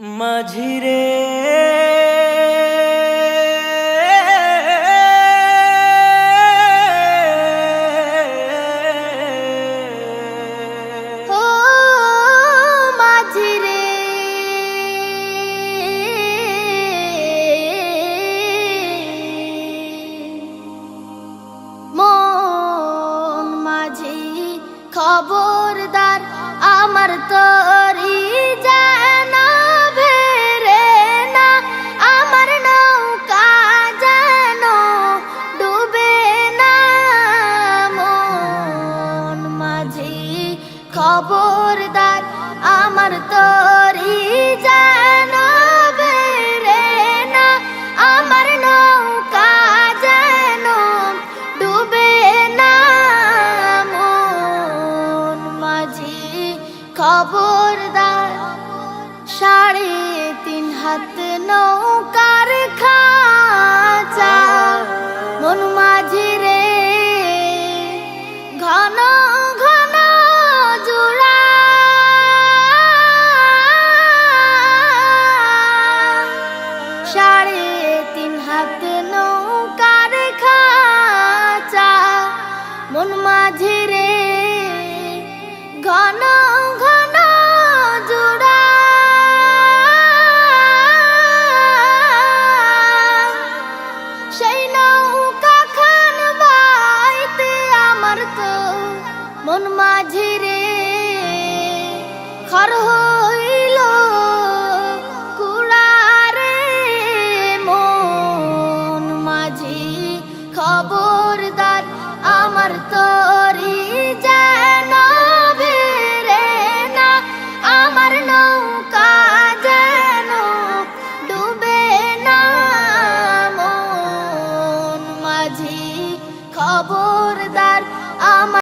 মাঝিরে। খবরদার আমার তরি খবরদার আমার তরি বেরে না আমার নৌকা খবরদার সাড়ে তিন হাত নৌকার মন মাঝি রে, খর হইল কুড়ারে। মন মাঝি খবরদার আমার তরি যেন বেরে না, আমার নৌকা যেন ডুবে না। মন মাঝি খবরদার